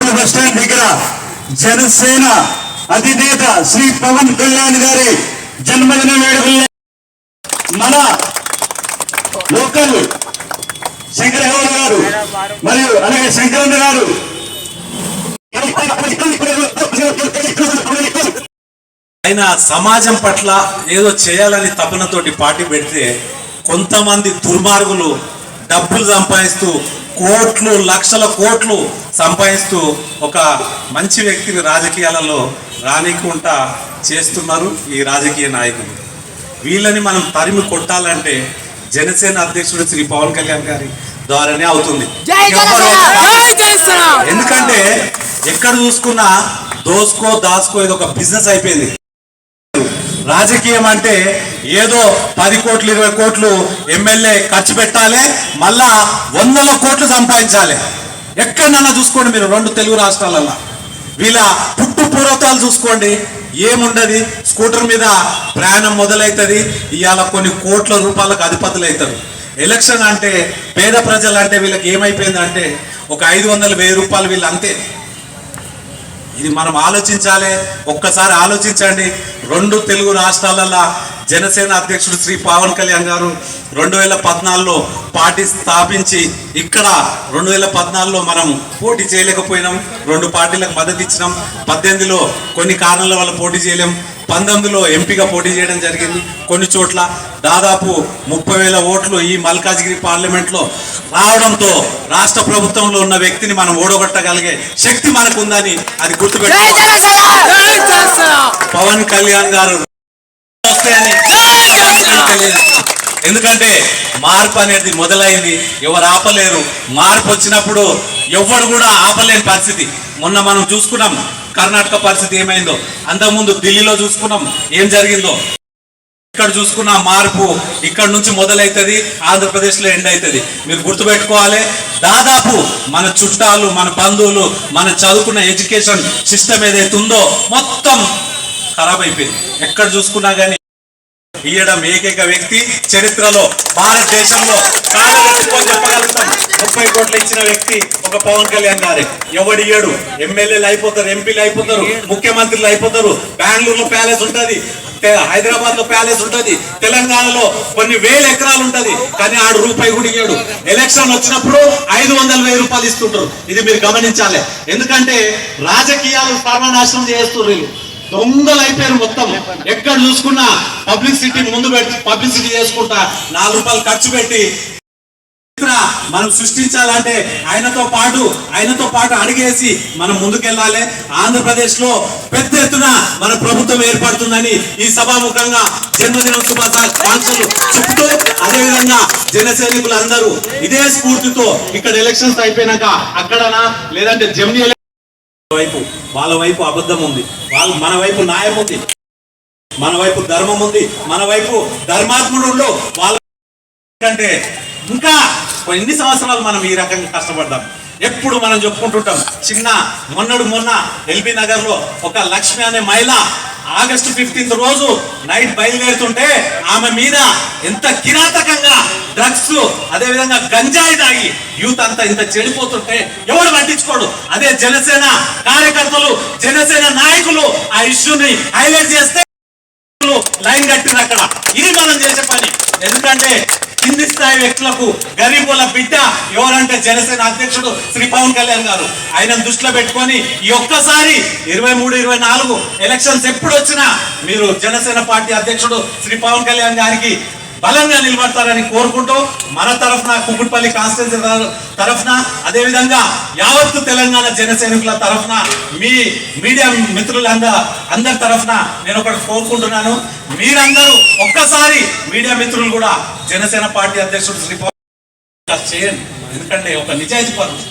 Bus stand దగ్గర జనసేన అధినేత శ్రీ పవన్ కళ్యాణ్ గారి జన్మదిన వేడుకల్లో మన లోకల్ శంకరగౌడ గారు మరియు అలాగే శంకరన్న గారు ఆయన సమాజం పట్ల ఏదో చేయాలని తపనతోటి పార్టీ పెడితే కొంతమంది దుర్మార్గులు డబ్బులు సంపాదిస్తూ కోట్లు లక్షల కోట్లు సంపాదిస్తూ ఒక మంచి వ్యక్తిని రాజకీయాలలో రానికుంటా చేస్తున్నారు ఈ రాజకీయ నాయకులు. వీళ్ళని మనం తరిమి కొట్టాలంటే జనసేన అధ్యక్షుడు శ్రీ పవన్ కళ్యాణ్ గారి ద్వారానే అవుతుంది. ఎందుకంటే ఎక్కడ చూసుకున్నా దోసుకో దాసుకో ఇది ఒక బిజినెస్ అయిపోయింది. రాజకీయం అంటే ఏదో పది కోట్లు ఇరవై కోట్లు ఎమ్మెల్యే ఖర్చు పెట్టాలి మళ్ళా వందల కోట్లు సంపాదించాలి. ఎక్కడన్నా చూసుకోండి మీరు రెండు తెలుగు రాష్ట్రాలలో వీళ్ళ పుట్టు పూర్వతాలు చూసుకోండి. ఏముండదు? స్కూటర్ మీద ప్రయాణం మొదలవుతుంది ఇవాళ కొన్ని కోట్ల రూపాయలకు అధిపతులు అవుతారు ఎలక్షన్ అంటే పేద ప్రజలు అంటే వీళ్ళకి ఏమైపోయిందంటే ఒక ఐదు వందల వెయ్యి రూపాయలు వీళ్ళు అంతే ఇది మనం ఆలోచించాలి. ఒక్కసారి ఆలోచించండి. రెండు తెలుగు రాష్ట్రాలలో జనసేన అధ్యక్షుడు శ్రీ పవన్ కళ్యాణ్ గారు రెండు వేల పద్నాలుగులో పార్టీ స్థాపించి ఇక్కడ రెండు వేల పద్నాలుగులో మనం పోటీ చేయలేకపోయినాం. రెండు పార్టీలకు మద్దతు ఇచ్చినాం. పద్దెనిమిదిలో కొన్ని కారణాల వల్ల పోటీ చేయలేం. పంతొమ్మిదిలో ఎంపీగా పోటీ చేయడం జరిగింది. కొన్ని చోట్ల దాదాపు ముప్పై వేల ఓట్లు ఈ మల్కాజ్గిరి పార్లమెంట్లో రావడంతో రాష్ట్ర ప్రభుత్వంలో ఉన్న వ్యక్తిని మనం ఓడగొట్టగలిగే శక్తి మనకు ఉందని అది జనసేన! పవన్ కళ్యాణ్ గారు వస్తాయని. ఎందుకంటే మార్పు అనేది మొదలైంది ఎవరు ఆపలేరు. మార్పు వచ్చినప్పుడు ఎవరు కూడా ఆపలేని పరిస్థితి. మొన్న మనం చూసుకున్నాం కర్ణాటక పరిస్థితి ఏమైందో? అంతకుముందు ఢిల్లీలో చూసుకున్నాం. ఏం జరిగిందో? ఇక్కడ చూసుకున్న మార్పు ఇక్కడ నుంచి మొదలవుతుంది ఆంధ్రప్రదేశ్లో ఎండ్ అవుతుంది మీరు గుర్తుపెట్టుకోవాలి దాదాపు మన చుట్టాలు మన బంధువులు మన చదువుకున్న ఎడ్యుకేషన్ సిస్టమ్ ఏదైతే ఉందో మొత్తం ఖరాబ్ అయిపోయింది. ఎక్కడ చూసుకున్నా కానీ ఇయ్యడం ఏకైక వ్యక్తి చరిత్రలో భారతదేశంలో కాలగట్టుకొని చెప్పగలుగుతాం ముప్పై కోట్లు ఇచ్చిన వ్యక్తి ఒక పవన్ కళ్యాణ్ గారే. ఎవడియ్యడు ఎమ్మెల్యేలు అయిపోతారు ఎంపీలు అయిపోతారు ముఖ్యమంత్రులు అయిపోతారు. బెంగళూరులో ప్యాలెస్ ఉంటది హైదరాబాద్లో ప్యాలెస్ ఉంటది తెలంగాణలో కొన్ని వేల ఎకరాలు ఉంటది. కానీ ఆడు రూపాయి కూడా ఇయ్యడు. ఎలక్షన్ వచ్చినప్పుడు ఐదు వందల వెయ్యి రూపాయలు ఇస్తుంటారు. ఇది మీరు గమనించాలి. ఎందుకంటే రాజకీయాలు సర్వనాశనం చేస్తున్నారు వీళ్ళు. దొంగలు అయిపోయారు మొత్తం. ఎక్కడ చూసుకున్నా పబ్లిసిటీ ముందు పెట్టి పబ్లిసిటీ చేసుకుంటా నాలుగు రూపాయలు ఖర్చు పెట్టి మనం సృష్టించాలంటే ఆయనతో పాటు ఆయనతో పాటు అడిగేసి మనం ముందుకెళ్ళాలి. ఆంధ్రప్రదేశ్లో పెద్ద ఎత్తున మన ప్రభుత్వం ఏర్పడుతుందని ఈ సభాముఖంగా జన్మదిన శుభాకాంక్షలు చెప్తూ అదేవిధంగా జన సైనికులు అందరూ ఇదే స్ఫూర్తితో ఇక్కడ ఎలక్షన్స్ అయిపోయినాక అక్కడనా లేదంటే జమ్ని వైపు వాళ్ళ వైపు అబద్ధం ఉంది. వాళ్ళ మన వైపు న్యాయం ఉంది. మన వైపు ధర్మం ఉంది. మన వైపు ధర్మాత్ముడు ఉండు. వాళ్ళ కంటే ఇంకా ఎన్ని సంవత్సరాలు మనం ఈ రకంగా కష్టపడ్డాం? ఎప్పుడు మనం చెప్పుకుంటుంటాం చిన్న మొన్నడు మొన్న ఎల్బీ నగర్లో ఒక లక్ష్మి అనే మహిళ ఆగస్టు ఫిఫ్టీన్త్ రోజు నైట్ బయలుదేరుతుంటే ఆమె మీద ఎంత కిరాతకంగా డ్రగ్స్ అదే విధంగా గంజాయి తాగి యూత్ అంతా ఇంత చెడిపోతుంటే ఎవరు పట్టించుకోడు? అదే జనసేన కార్యకర్తలు జనసేన నాయకులు ఆ ఇష్యూని హైలైట్ చేస్తే లైన్ కట్టింది అక్కడ. ఇది మనం చేసే పని. ఎందుకంటే కింది స్థాయి వ్యక్తులకు గరీబుల బిడ్డ ఎవరంటే జనసేన అధ్యక్షుడు శ్రీ పవన్ కళ్యాణ్ గారు. ఆయన దృష్టిలో పెట్టుకొని ఈ ఒక్కసారి ఇరవై మూడు ఇరవై నాలుగు ఎలక్షన్స్ ఎప్పుడు వచ్చినా మీరు జనసేన పార్టీ అధ్యక్షుడు శ్రీ పవన్ కళ్యాణ్ గారికి బలంగా నిలబడతారని కోరుకుంటూ మన తరఫున కుకుట్పల్లి కాన్స్టిట్యూన్సీ తరఫున అదేవిధంగా యావత్తు తెలంగాణ జన సైనికుల తరఫున మీ మీడియా మిత్రులందరూ అందరి తరఫున నేను ఒకటి కోరుకుంటున్నాను. మీరందరూ ఒక్కసారి మీడియా మిత్రులు కూడా జనసేన పార్టీ అధ్యక్షుడు శ్రీ చేయండి. ఎందుకంటే ఒక నిజాయితీ పనులు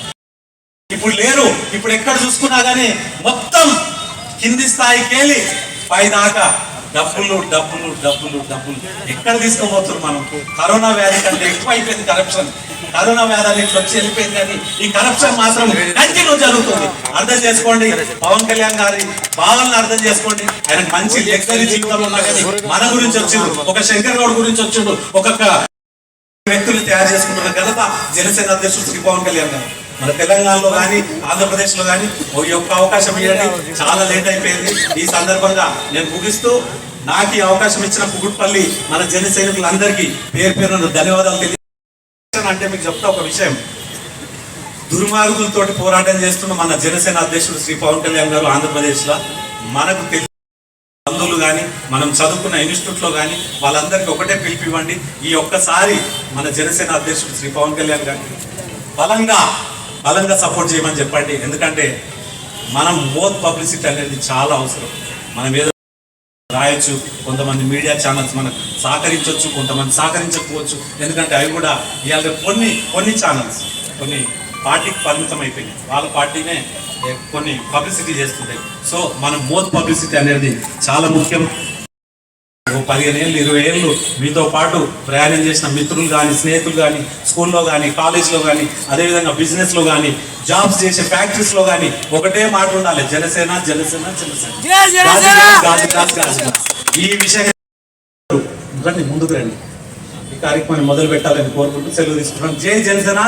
ఇప్పుడు లేరు ఇప్పుడు ఎక్కడ చూసుకున్నా కానీ మొత్తం కింది స్థాయికి వెళ్ళి పై దాకా డబ్బులు డబ్బులు డబ్బులు డబ్బులు. ఎక్కడ తీసుకోబోతున్నారు మనం? కరోనా వ్యాధి కంటే ఎక్కువ అయిపోయింది కరప్షన్ కరోనా వ్యాధి ఇట్లా వచ్చి వెళ్ళిపోయింది కానీ ఈ కరప్షన్ మాత్రం కంటిన్యూ జరుగుతుంది. అర్థం చేసుకోండి. పవన్ కళ్యాణ్ గారి భావాలను అర్థం చేసుకోండి. ఆయన మంచి లెక్కరి జీవితంలో ఉన్నా కానీ మన గురించి వచ్చిండు. ఒక శంకర్ గౌడ్ గురించి వచ్చిండు. ఒక్కొక్క వ్యక్తులు తయారు చేసుకుంటున్న ఘనత జనసేన అధ్యక్షుడు శ్రీ పవన్ కళ్యాణ్ గారు. మన తెలంగాణలో కానీ ఆంధ్రప్రదేశ్లో కానీ ఈ యొక్క అవకాశం ఇవ్వండి. చాలా లేట్ అయిపోయింది. ఈ సందర్భంగా నేను ముగిస్తూ నాకు ఈ అవకాశం ఇచ్చిన పుగుట్పల్లి మన జన సైనికులందరికీ పేరు పేరు ధన్యవాదాలు తెలియ అంటే మీకు చెప్తా ఒక విషయం. దుర్మార్గులతోటి పోరాటం చేస్తున్న మన జనసేన అధ్యక్షుడు శ్రీ పవన్ కళ్యాణ్ గారు ఆంధ్రప్రదేశ్లో మనకు తెలిసి బంధువులు కానీ మనం చదువుకున్న ఇన్స్టిట్యూట్లో కానీ వాళ్ళందరికీ ఒకటే పిలిపివ్వండి ఈ ఒక్కసారి మన జనసేన అధ్యక్షుడు శ్రీ పవన్ కళ్యాణ్ గారికి బలంగా బలంగా సపోర్ట్ చేయమని చెప్పండి. ఎందుకంటే మనం బోత్ పబ్లిసిటీ అనేది చాలా అవసరం. మనం ఏదో రాయొచ్చు కొంతమంది మీడియా ఛానల్స్ మనకు సహకరించవచ్చు కొంతమంది సహకరించకపోవచ్చు. ఎందుకంటే అవి కూడా ఇవాళ కొన్ని కొన్ని ఛానల్స్ కొన్ని పార్టీకి పరిమితం అయిపోయినాయి. వాళ్ళ పార్టీనే కొన్ని పబ్లిసిటీ చేస్తుంటాయి. సో మనం మోత్ పబ్లిసిటీ అనేది చాలా ముఖ్యం. ఓ పదిహేను ఏళ్ళు ఇరవై ఏళ్ళు మీతో పాటు ప్రయాణం చేసిన మిత్రులు కానీ స్నేహితులు కానీ స్కూల్లో కానీ కాలేజ్లో కానీ అదేవిధంగా బిజినెస్లో కానీ జాబ్స్ చేసే ఫ్యాక్టరీస్లో కానీ ఒకటే మాట ఉండాలి. జనసేన జనసేన జనసేన. ఈ విషయం రండి ముందుకు రండి. ఈ కార్యక్రమాన్ని మొదలు పెట్టాలని కోరుకుంటూ సెలవు తీసుకుంటున్నాం. జై జనసేన.